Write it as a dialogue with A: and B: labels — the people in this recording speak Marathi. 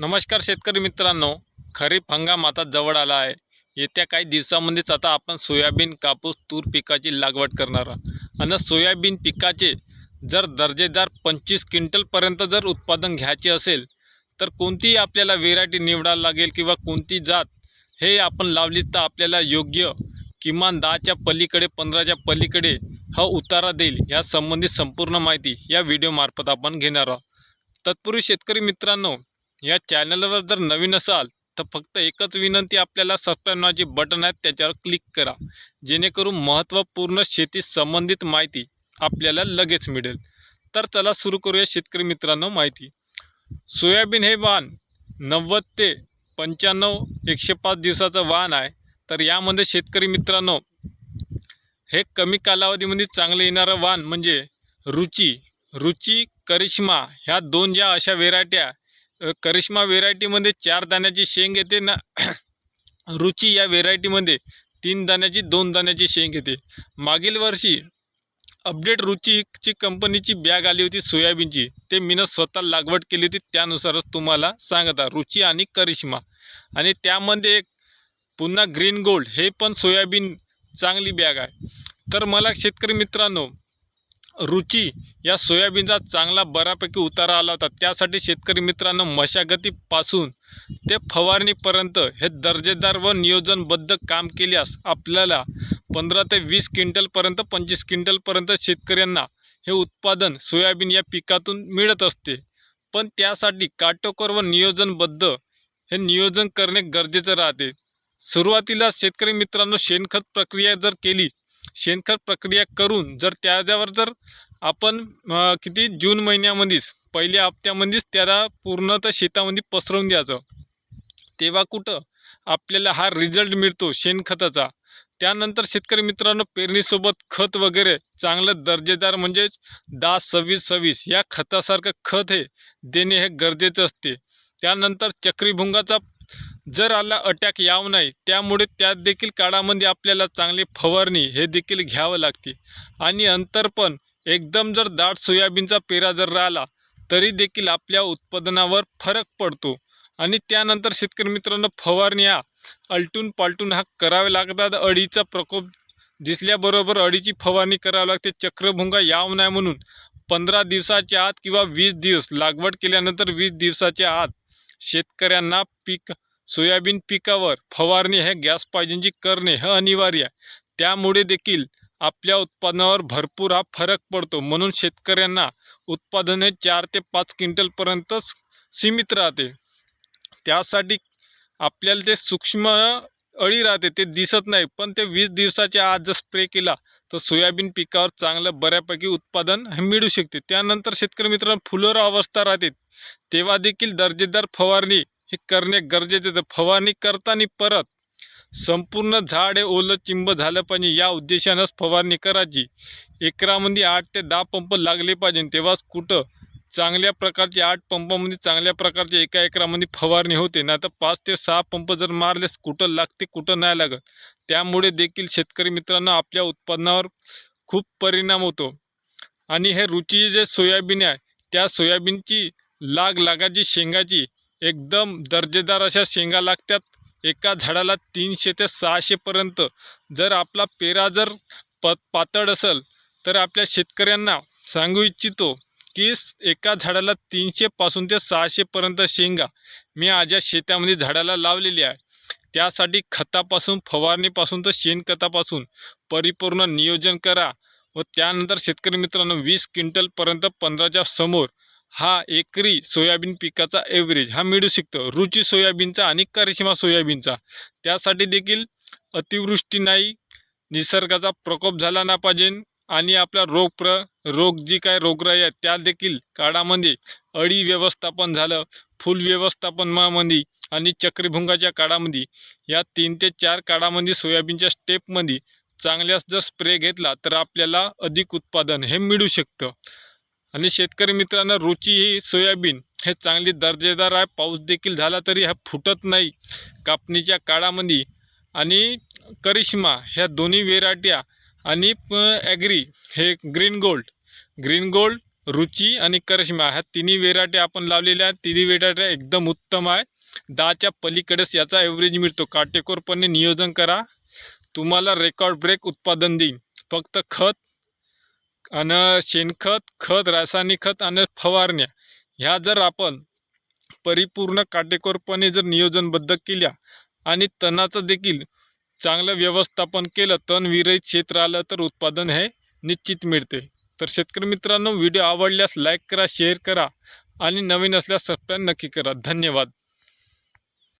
A: नमस्कार शेतकरी मित्रांनो खरीप हंगाम आता जवळ आला आहे. येत्या काही दिवसामध्येच आता आपण सोयाबीन कापूस तूर पिकाची लागवड करणार आहोत. आणि सोयाबीन पिकाचे जर दर्जेदार पंचवीस क्विंटलपर्यंत जर उत्पादन घ्यायचे असेल तर कोणतीही आपल्याला व्हेरायटी निवडायला लागेल किंवा कोणती जात हे आपण लावली तर आपल्याला योग्य किमान दहाच्या पलीकडे पंधराच्या पलीकडे हा उतारा देईल. या संबंधित संपूर्ण माहिती या व्हिडिओमार्फत आपण घेणार आहोत. तत्पूर्वी शेतकरी मित्रांनो या चॅनलवर जर नवीन असाल तर फक्त एकच विनंती आपल्याला सबस्क्राईब नावाचे बटन आहे त्याच्यावर क्लिक करा. जेणेकरून महत्त्वपूर्ण शेती संबंधित माहिती आपल्याला लगेच मिळेल. तर चला सुरू करूया शेतकरी मित्रांनो माहिती. सोयाबीन हे वाण नव्वद ते पंच्याण्णव एकशे पाच दिवसाचं वाण आहे. तर यामध्ये शेतकरी मित्रांनो हे कमी कालावधीमध्ये चांगलं येणारं वाण म्हणजे रुची रुची करिश्मा ह्या दोन ज्या अशा व्हेरायट्या करिश्मा व्हेरायटीमध्ये चार दाण्याची शेंग येते ना रुची या व्हेरायटीमध्ये तीन दाण्याची दोन दाण्याची शेंग येते. मागील वर्षी अपडेट रुचीची कंपनीची बॅग आली होती सोयाबीनची. ते मीनं स्वतः लागवड केली होती त्यानुसारच तुम्हाला सांगत रुची आणि करिश्मा. आणि त्यामध्ये एक पुन्हा ग्रीन गोल्ड हे पण सोयाबीन चांगली बॅग आहे. तर मला शेतकरी मित्रांनो रुची या सोयाबीनचा चांगला बऱ्यापैकी उतारा आला होता. त्यासाठी शेतकरी मित्रांनो मशागतीपासून ते फवारणीपर्यंत हे दर्जेदार व नियोजनबद्ध काम केल्यास आपल्याला पंधरा ते वीस क्विंटलपर्यंत पंचवीस क्विंटलपर्यंत शेतकऱ्यांना हे उत्पादन सोयाबीन या पिकातून मिळत असते. पण त्यासाठी काटोकोर व नियोजनबद्ध हे नियोजन करणे गरजेचं राहते. सुरुवातीला शेतकरी मित्रांनो शेणखत प्रक्रिया जर केली शेणखत प्रक्रिया करून जर त्याच्यावर जर आपण किती जून महिन्यामध्येच पहिल्या हप्त्यामध्येच त्याला पूर्णतः शेतामध्ये पसरवून द्यायचं. तेव्हा कुठं आपल्याला हा रिझल्ट मिळतो शेणखताचा. त्यानंतर शेतकरी मित्रांनो पेरणीसोबत खत वगैरे चांगलं दर्जेदार म्हणजे दहा सव्वीस सव्वीस या खतासारखं खत हे देणे हे गरजेचं असते. त्यानंतर चक्रीभुंगाचा जर आला अटॅक याव नाही त्यामुळे त्यात देखील काळामध्ये आपल्याला चांगली फवारणी हे देखील घ्यावं लागते. आणि अंतर पण एकदम जर दाट सोयाबीनचा पेरा जर राहिला तरी देखील आपल्या उत्पादनावर फरक पडतो. आणि त्यानंतर शेतकरी मित्रांनो फवारणी हा अलटून पालटून हा करावे लागतात. अडीचा प्रकोप दिसल्याबरोबर अडीची फवारणी करावी लागते. चक्रभुंगा याव नाही म्हणून पंधरा दिवसाच्या आत किंवा वीस दिवस लागवड केल्यानंतर वीस दिवसाच्या आत शेतकऱ्यांना पीक सोयाबीन पिकावर फवारणी हे गॅस पायजींची करणे हे अनिवार्य आहे. त्यामुळे देखील आपल्या उत्पादनावर भरपूर हा फरक पडतो. म्हणून शेतकऱ्यांना उत्पादन हे चार ते पाच क्विंटलपर्यंतच सीमित राहते. त्यासाठी आपल्याला ते सूक्ष्म अळी राहते ते दिसत नाही. पण ते वीस दिवसाच्या आत जर स्प्रे केला तर सोयाबीन पिकावर चांगलं बऱ्यापैकी उत्पादन हे मिळू शकते. त्यानंतर शेतकरी मित्रांनो फुलोरा अवस्था राहते. तेव्हा देखील दर्जेदार फवारणी हे करणे गरजेचे तर फवारणी करताना परत संपूर्ण झाड हे ओलं चिंब झालं पाहिजे. या उद्देशानंच फवारणी करायची. एकरामध्ये आठ ते दहा पंप लागले पाहिजे. तेव्हाच कुठं चांगल्या प्रकारचे आठ पंपामध्ये चांगल्या प्रकारचे एका एकरामध्ये फवारणी होते. नाही तर पाच ते सहा पंप जर मारलेस कुठं लागते कुठं नाही लागत. त्यामुळे देखील शेतकरी मित्रांनो आपल्या उत्पादनावर खूप परिणाम होतो. आणि हे रुची जे सोयाबीन आहे त्या सोयाबीनची लाग लागाची शेंगाची एकदम दर्जेदार अशा शेंगा लागतात. एका झाडाला तीनशे ते सहाशेपर्यंत जर आपला पेरा जर प पातळ असेल तर आपल्या शेतकऱ्यांना सांगू इच्छितो की एका झाडाला तीनशेपासून ते सहाशेपर्यंत शेंगा मी माझ्या शेतामध्ये झाडाला लावलेली आहे. त्यासाठी खतापासून फवारणीपासून तर शेणखतापासून परिपूर्ण नियोजन करा व त्यानंतर शेतकरी मित्रांनो वीस क्विंटलपर्यंत पंधराच्या समोर हा एकरी सोयाबीन पिकाचा एव्हरेज हा मिळू शकतो. रुची सोयाबीनचा आणि करिश्मा सोयाबीनचा. त्यासाठी देखील अतिवृष्टी नाही निसर्गाचा प्रकोप झाला ना पाहिजे आणि आपला रोग प्र रोग जी काय रोगराई आहे त्या देखील काळामध्ये अळी व्यवस्थापन झालं फुल व्यवस्थापनामध्ये आणि चक्रीभुंगाच्या काळामध्ये या तीन ते चार काळामध्ये सोयाबीनच्या स्टेपमध्ये चांगल्यास जर स्प्रे घेतला तर आपल्याला अधिक उत्पादन हे मिळू शकतं. आणि शेतकरी मित्रांनो रुची ही सोयाबीन हे चांगली दर्जेदार आहे. पाऊस देखील झाला तरी हा फुटत नाही कापणीच्या काळामध्ये. आणि करिश्मा ह्या दोन्ही व्हेरायट्या आणि ॲग्री हे green gold green gold Ruchi आणि करिश्मा ह्या तिन्ही वेरायटी आपण लावलेल्या आहेत. तिन्ही वेराट्या एकदम उत्तम आहे. दहाच्या पलीकडेच याचा ॲव्हरेज मिळतो. काटेकोरपणे नियोजन करा. तुम्हाला रेकॉर्ड ब्रेक उत्पादन देईन. फक्त खत आणि शेणखत खत रासायनिक खत आणि फवारण्या ह्या जर आपण परिपूर्ण काटेकोरपणे जर नियोजनबद्ध केल्या आणि तणाचं देखील चांगलं व्यवस्थापन केलं तण विरहित क्षेत्र आलं तर उत्पादन हे निश्चित मिळते. तर शेतकरी मित्रांनो व्हिडिओ आवडल्यास लाईक करा शेअर करा आणि नवीन असल्यास सबस्क्राईब नक्की करा. धन्यवाद.